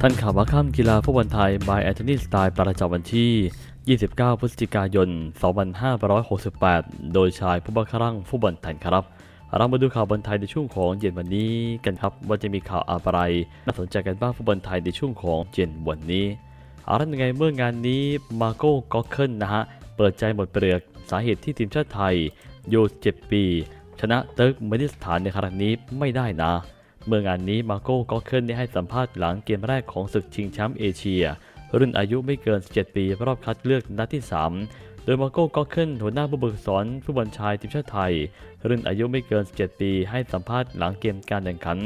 ท่านข่าวมาข้ามกีฬาฟุตบอลไทย by แอนโทนีสไตล์ประจำวันที่ 29 พฤศจิกายน 2568 โดยชายผู้บังคับรังฟุตบอลไทยครับ เรามาดูข่าวบอลไทยในช่วงของเย็นวันนี้กันครับ ว่าจะมีข่าวอะไรน่าสนใจกันบ้างฟุตบอลไทยในช่วงของเย็นวันนี้เอาละยังไงเมื่องานนี้มาโก้ก็เคิลนะฮะ เปิดใจหมดเปลือกสาเหตุที่ทีมชาติไทยอยู่7ปี ชนะเติร์กเมนิสถานในครั้งนี้ไม่ได้นะ เมื่องานนี้มาโก้ก็เคิลได้ให้สัมภาษณ์หลังเกมแรกของศึกชิงแชมป์เอเชีย รุ่นอายุไม่เกิน 17 ปีรอบคัดเลือกนัดที่ 3 โดยมาโก้ก็เคิลหัวหน้าผู้ฝึกสอนฟุตบอลชายทีมชาติไทย รุ่นอายุไม่เกิน 17 ปีให้สัมภาษณ์หลังเกมการแข่งขัน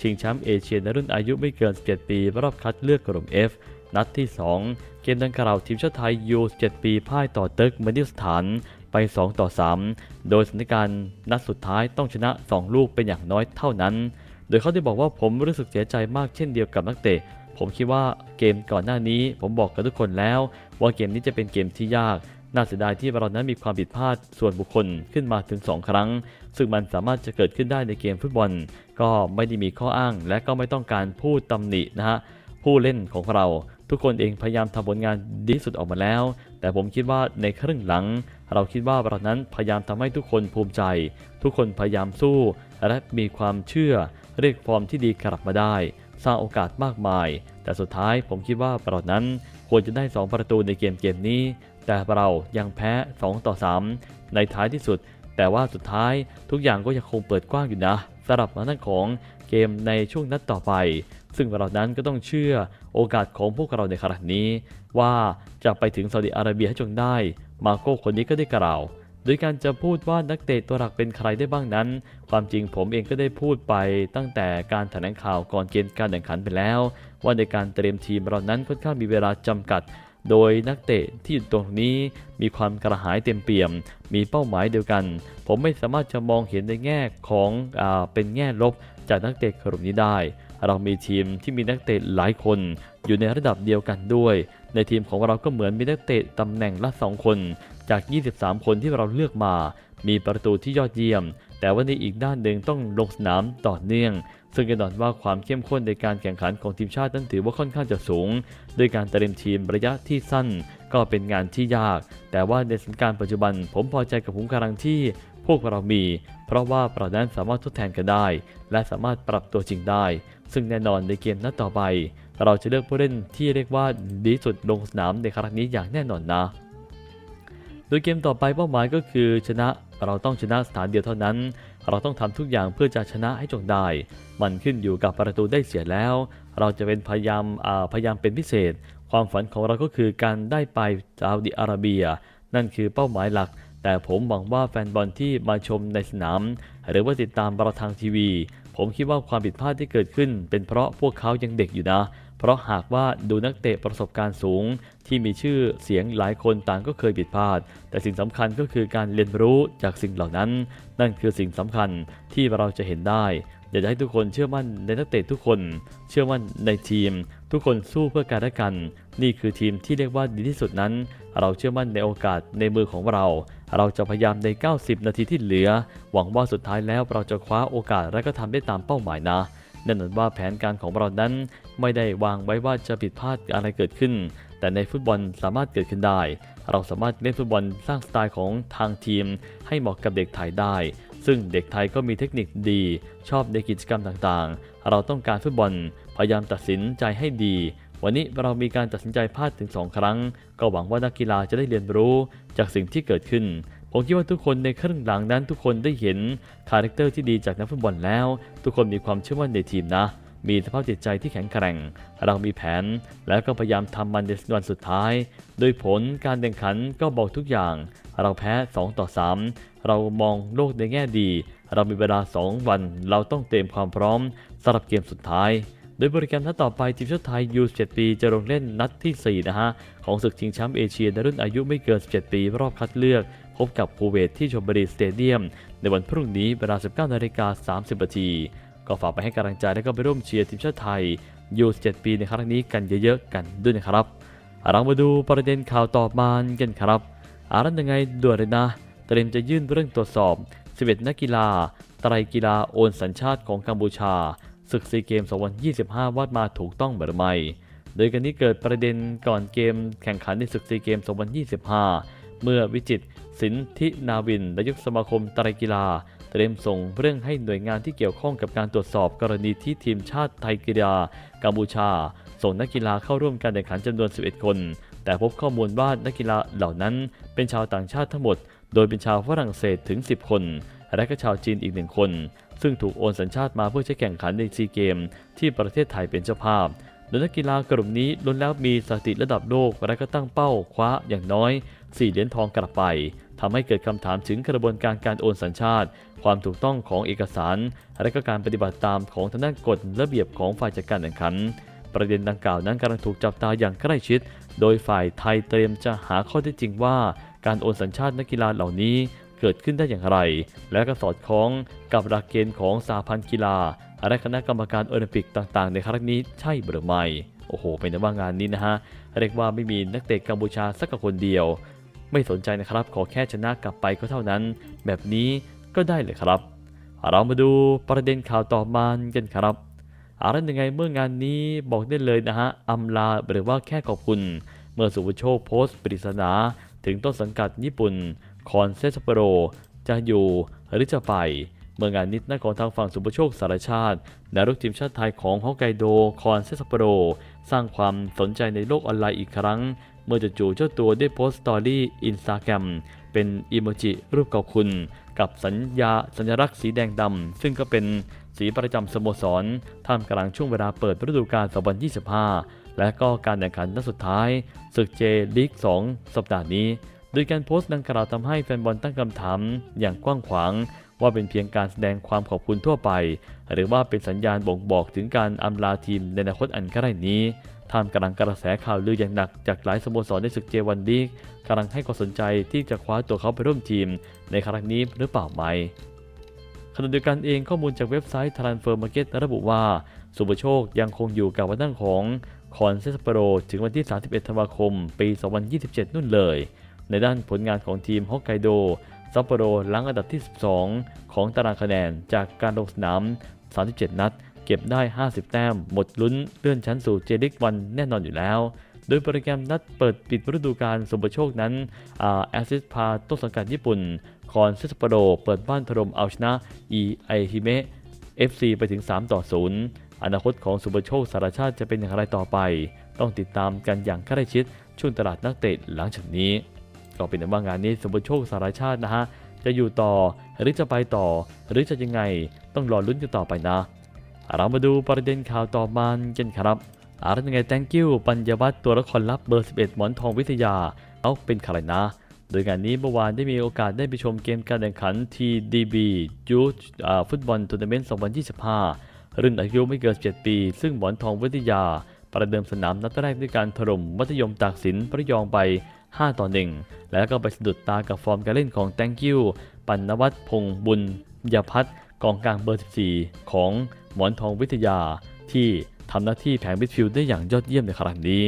ชิงแชมป์เอเชียในรุ่นอายุไม่เกิน 17 ปีรอบคัดเลือกกลุ่ม F นัดที่ 2 เกมดังกล่าวทีมชาติไทยยู17ปีพ่ายต่อเติร์กเมนิสถานไป 2 ต่อ 3 โดยสถานการณ์นัดสุดท้ายต้องชนะ 2 ลูกเป็นอย่างน้อยเท่านั้น ดยเขาได้บอกว่าผมรู้สึกเสียใจมากเช่นเดียวกับนักเตะ ผมคิดว่าเกมก่อนหน้านี้ ผมบอกกับทุกคนแล้ว ว่าเกมนี้จะเป็นเกมที่ยาก น่าเสียดายที่เรานั้นมีความผิดพลาดส่วนบุคคลขึ้นมาถึง 2 ครั้ง ซึ่งมันสามารถจะเกิดขึ้นได้ในเกมฟุตบอล ก็ไม่ได้มีข้ออ้าง และก็ไม่ต้องการพูดตำหนินะฮะผู้เล่นของเราทุกคนเองพยายามทำผลงานดีสุดออกมาแล้ว แต่ผมคิดว่าในครึ่งหลัง เราคิดว่าเรานั้นพยายามทำให้ทุกคนภูมิใจ ทุกคนพยายามสู้ และมีความเชื่อ เรียกฟอร์มที่ดีกลับมาได้ สร้างโอกาสมากมาย แต่สุดท้ายผมคิดว่าเรานั้นควรจะได้ 2 ประตูในเกมเกมนี้ แต่เรายังแพ้ 2 ต่อ 3 ในท้ายที่สุด แต่ว่าสุดท้ายทุกอย่างก็ยังคงเปิดกว้างอยู่นะสำหรับทางด้านของเกมในช่วงนัดต่อไป ซึ่งเรานั้นก็ต้องเชื่อโอกาสของพวกเราในขณะนี้ ว่าจะไปถึงซาอุดิอาระเบียให้จงได้ มาโก้คนนี้ก็ได้กล่าว โดยการจะพูดว่านักเตะตัวหลักเป็นใครได้บ้างนั้น ความจริงผมเองก็ได้พูดไปตั้งแต่การแถลงข่าวก่อนเกมการแข่งขันไปแล้ว ว่าในการเตรียมทีมเรานั้นค่อนข้างมีเวลาจำกัด โดยนักเตะที่อยู่ตรงนี้มีความกระหายเต็มเปี่ยม มีเป้าหมายเดียวกัน ผมไม่สามารถจะมองเห็นในแง่ของอเป็นแง่ลบจากนักเตะกลุ่มนี้ได้ เรามีทีมที่มีนักเตะหลายคนอยู่ในระดับเดียวกันด้วย ในทีมของเราก็เหมือนมีนักเตะตำแหน่งละ 2 คน จาก 23 คนที่เราเลือกมา มีประตูที่ยอดเยี่ยม แต่ว่าในอีกด้านหนึ่งต้องลงสนามต่อเนื่อง ซึ่งแน่นอนว่าความเข้มข้นในการแข่งขันของทีมชาตินั้นถือว่าค่อนข้างจะสูงด้วยการเตรียมทีมระยะที่สั้น ก็เป็นงานที่ยาก แต่ว่าในสถานการณ์ปัจจุบัน ผมพอใจกับผงกำลังที่พวกเรามี เพราะว่าเรานั้นสามารถทดแทนกันได้ และสามารถปรับตัวจริงได้ ซึ่งแน่นอนในเกมนัดต่อไป เราจะเลือกผู้เล่นที่เรียกว่าดีสุดลงสนามในครั้งนี้อย่างแน่นอนนะ โดยเกมต่อไปเป้าหมายก็คือชนะเราต้องชนะสถานเดียวเท่านั้น เราต้องทำทุกอย่างเพื่อจะชนะให้จงได้ มันขึ้นอยู่กับประตูได้เสียแล้ว เราจะเป็นพยายามอ่าพยายามเป็นพิเศษ ความฝันของเราก็คือการได้ไปซาอุดิอาระเบีย นั่นคือเป้าหมายหลัก แต่ผมหวังว่าแฟนบอลที่มาชมในสนาม หรือว่าติดตามเราทางทีวี ผมคิดว่าความผิดพลาดที่เกิดขึ้น เป็นเพราะพวกเขายังเด็กอยู่นะ เพราะหากว่าดูนักเตะประสบการณ์สูง ที่มีชื่อเสียงหลายคนต่างก็เคยผิดพลาด แต่สิ่งสำคัญก็คือการเรียนรู้จากสิ่งเหล่านั้น นั่นคือสิ่งสำคัญที่เราจะเห็นได้อยากจะให้ทุกคนเชื่อมั่นในนักเตะทุกคน เชื่อมั่นในทีม ทุกคนสู้เพื่อกันและกัน นี่คือทีมที่เรียกว่าดีที่สุดนั้น เราเชื่อมั่นในโอกาสในมือของเรา เราจะพยายามใน 90 นาทีที่เหลือ หวังว่าสุดท้ายแล้วเราจะคว้าโอกาสและก็ทำได้ตามเป้าหมายนะแน่นอนว่าแผนการของเรานั้นไม่ได้วางไว้ว่าจะผิดพลาดอะไรเกิดขึ้น แต่ในฟุตบอลสามารถเกิดขึ้นได้ เราสามารถเล่นฟุตบอลสร้างสไตล์ของทางทีม ให้เหมาะกับเด็กไทยได้ ซึ่งเด็กไทยก็มีเทคนิคดี ชอบในกิจกรรมต่างๆ เราต้องการฟุตบอล พยายามตัดสินใจให้ดี วันนี้เรามีการตัดสินใจพลาดถึง 2 ครั้ง ก็หวังว่านักกีฬาจะได้เรียนรู้จากสิ่งที่เกิดขึ้น ผมคิดว่าทุกคนในครึ่งหลังนั้นทุกคนได้เห็นคาแรคเตอร์ที่ดีจากนักฟุตบอลแล้ว ทุกคนมีความเชื่อมั่นในทีมนะ มีสภาพจิตใจที่แข็งแกร่ง เรามีแผน แล้วก็พยายามทำมันในวันสุดท้าย โดยผลการแข่งขันก็บอกทุกอย่าง เราแพ้ 2 ต่อ 3 เรามองโลกในแง่ดี เรามีเวลา 2 วัน เราต้องเตรียมความพร้อมสำหรับเกมสุดท้าย ดยบริการนัดต่อไปทีมชาติไทยยู17ปี จะลงเล่นนัดที่ 4 นะฮะ ของศึกชิงแชมป์เอเชียในรุ่นอายุไม่เกิน 17 ปี รอบคัดเลือก พบกับคูเวตที่ชมบุรีสเตเดียม ในวันพรุ่งนี้เวลา 19นาฬิกา30นาทีก็ฝากไปให้กำลังใจและก็ไปร่วมเชียร์ทีมชาติไทยยู17ปีในครั้งนี้กันเยอะๆกันด้วยนะครับเรามาดูประเด็นข่าวต่อมากันครับอารันยังไงด่วนเลยนะ เตรียมจะยื่นเรื่องตรวจสอบ 11 นักกีฬา ไตรกีฬาโอนสัญชาติของกัมพูชา ศึกซีเกม2025 วัดมาถูกต้องหรือไม่ โดยกันนี้เกิดประเด็นก่อนเกมแข่งขันในศึกซีเกม2025 เมื่อวิจิตสินธินาวินนายกสมาคมตรกีฬา เตรียมส่งเรื่องให้หน่วยงานที่เกี่ยวข้องกับการตรวจสอบกรณีที่ทีมชาติไทยกีฬากัมพูชา ส่งนักกีฬาเข้าร่วมการแข่งขันจำนวน 11 คน แต่พบข้อมูลว่านักกีฬาเหล่านั้นเป็นชาวต่างชาติทั้งหมด โดยเป็นชาวฝรั่งเศสถึง 10 คน และก็ชาวจีนอีกหนึ่งคน ซึ่งถูกโอนสัญชาติมาเพื่อใช้แข่งขันในซีเกม ที่ประเทศไทยเป็นเจ้าภาพโดยนักกีฬากลุ่มนี้ล้วนแล้วมีสถิติระดับโลกและก็ตั้งเป้าคว้าอย่างน้อย 4 เหรียญทองกลับไปทำให้เกิดคำถามถึงกระบวนการการโอนสัญชาติ ความถูกต้องของเอกสาร และก็การปฏิบัติตามของทางด้านกฎระเบียบของฝ่ายจัดการแข่งขัน ประเด็นดังกล่าวนั้นกำลังถูกจับตาอย่างใกล้ชิด โดยฝ่ายไทยเตรียมจะหาข้อเท็จจริงว่า การโอนสัญชาตินักกีฬาเหล่านี้ เกิดขึ้นได้อย่างไร และก็สอดคล้องกับหลักเกณฑ์ของสาพันธ์กีฬาและคณะกรรมการโอลิมปิกต่างๆ ในครั้งนี้ใช่หรือไม่โอ้โห เป็นว่างานนี้นะฮะเรียกว่าไม่มีนักเตะกัมพูชาสักคนเดียว ไม่สนใจนะครับขอแค่ชนะกลับไปก็เท่านั้น แบบนี้ก็ได้เลยครับ เรามาดูประเด็นข่าวต่อมากันครับอะไรยังไงเมื่องานนี้บอกได้เลยนะฮะอำลาหรือว่าแค่ขอบคุณ เมื่อสุภโชคโพสต์ปริศนาถึงต้นสังกัดญี่ปุ่น คอนเซสโปโร จะอยู่หรือจะไป เมืองานนี้นักของทางฝั่งสุภโชคสารชาตินารุกทีมชาติไทยของฮอกไกโดคอนเซสโปโร สร้างความสนใจในโลกออนไลน์อีกครั้ง เมื่อจู่ๆเจ้าตัวได้โพสต์สตอรี่อินสตาแกรมเป็นอีโมจิรูปขอบคุณ กับสัญญาสัญลักษณ์สีแดงดำซึ่งก็เป็นสีประจำสโมสรท่ามกลางช่วงเวลาเปิดฤดูกาล 2025 และก็การแข่งขันนัดสุดท้ายศึกเจลีก 2 สัปดาห์นี้ โดยการโพสต์ดังกล่าวทำให้แฟนบอลตั้งคำถามอย่างกว้างขวาง ว่าเป็นเพียงการแสดงความขอบคุณทั่วไป หรือว่าเป็นสัญญาณบ่งบอกถึงการอำลาทีมในอนาคตอันใกล้นี้ท่ามกลางกระแสข่าวลืออย่างหนักจากหลายสโมสรในศึกเจวันลีกกำลังให้ความสนใจที่จะคว้าตัวเขาไปร่วมทีม ในครั้งนี้หรือเปล่าไหมขณะเดียวกันเองข้อมูลจากเว็บไซต์ Transfer Market ระบุว่า สุภโชคยังคงอยู่กับวันตั้งของคอนเซสเปโรถึงวันที่ 31 ธันวาคม ปี 2027 นู่นเลย ในด้านผลงานของทีมฮอกไกโดซัปโปโรหลังอันดับที่ 12 ของตารางคะแนนจากการลงสนาม 37 นัด เก็บได้ 50 แต้ม หมดลุ้นเลื่อนชั้นสู่เจลิกวันแน่นอนอยู่แล้ว โดยโปรแกรมนัดเปิดปิดฤดูกาลสุภโชคนั้นแอซิสพาต้นสังกัดญี่ปุ่น คอนเซสโปโรเปิดบ้านถล่มเอาชนะ e ไอฮิเมะ FC ไปถึง 3 ต่อ 0 อนาคตของสุภโชคสารชาติจะเป็นอย่างไรต่อไป ต้องติดตามกันอย่างใกล้ชิดช่วงตลาดนักเตะหลังจากนี้ ก็เป็นว่างานนี้สุภโชคสารชาตินะฮะจะอยู่ต่อหรือจะไปต่อ หรือจะยังไงต้องรอลุ้นกันต่อไปนะ เรามาดูประเด็นข่าวต่อมากันครับอะไรยังไง thank you ปัญญวัฒน์ตัวละครลับเบอร์ 11 หมอนทองวิทยา เอาเป็นใครนะ โดยงานนี้เมื่อวานได้มีโอกาสได้ไปชมเกมการแข่งขัน TDB Youth ฟุตบอลทัวร์นาเมนต์ 2025 รุ่นอายุไม่เกิน 7 ปี ซึ่งหมอนทองวิทยา ประเดิมสนามนัดแรกด้วยการถล่มมัธยมตากสินประยองไป 5 ต่อ 1 แล้วก็ไปสะดุดตากับฟอร์มการเล่นของ Thank you ปัณวัฒน์พงษ์บุญยพัฒน์กองกลางเบอร์ 14 ของหมอนทองวิทยา ที่ทำหน้าที่แผงมิดฟิลด์ได้อย่างยอดเยี่ยมในครั้งนี้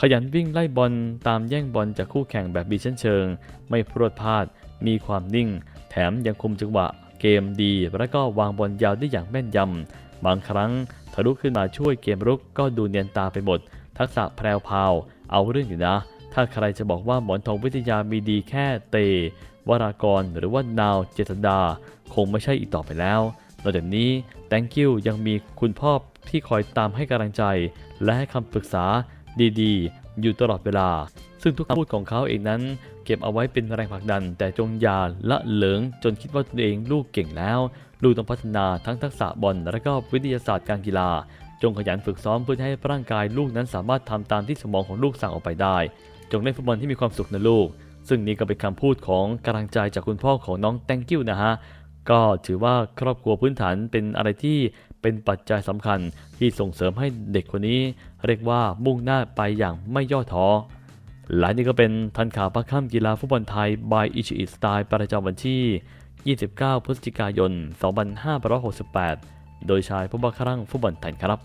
ขยันวิ่งไล่บอลตามแย่งบอลจากคู่แข่งแบบมีชั้นเชิง ไม่พรวดพลาด มีความนิ่ง แถมยังคุมจังหวะเกมดี และก็วางบอลยาวได้อย่างแม่นยำ บางครั้งทะลุขึ้นมาช่วยเกมรุกก็ดูเนียนตาไปหมด ทักษะแพรวพาว เอาเรื่องอยู่นะ ถ้าใครจะบอกว่าหมอนทองวิทยามีดีแค่เต วรากรหรือว่านาวเจษดา คงไม่ใช่อีกต่อไปแล้ว นอกจากนี้ thank you ยังมีคุณพ่อที่คอยตามให้กำลังใจ และให้คำปรึกษาดีๆ อยู่ตลอดเวลา ซึ่งทุกคำพูดของเขาเองนั้น เก็บเอาไว้เป็นแรงผลักดัน แต่จงอย่าละเหลิงจนคิดว่าตัวเองลูกเก่งแล้ว ลูกต้องพัฒนาทั้งทักษะบอลและก็วิทยาศาสตร์การกีฬาจงขยันฝึกซ้อมเพื่อให้ร่างกายลูกนั้นสามารถทำตามที่สมองของลูกสั่งออกไปได้ จงเล่นฟุตบอลที่มีความสุขนะลูก ซึ่งนี่ก็เป็นคำพูดของกำลังใจจากคุณพ่อของน้องแตงกิ้วนะฮะ ก็ถือว่าครอบครัวพื้นฐานเป็นอะไรที่เป็นปัจจัยสำคัญที่ส่งเสริมให้เด็กคนนี้ เรียกว่ามุ่งหน้าไปอย่างไม่ย่อท้อและนี่ก็เป็นทันข่าวพักค่ำกีฬาฟุตบอลไทย by อิชิอิสไตล์ประจำวันที่ 29 พฤศจิกายน 2568 โดยชายผู้บังคับฟุตบอลไทยครับ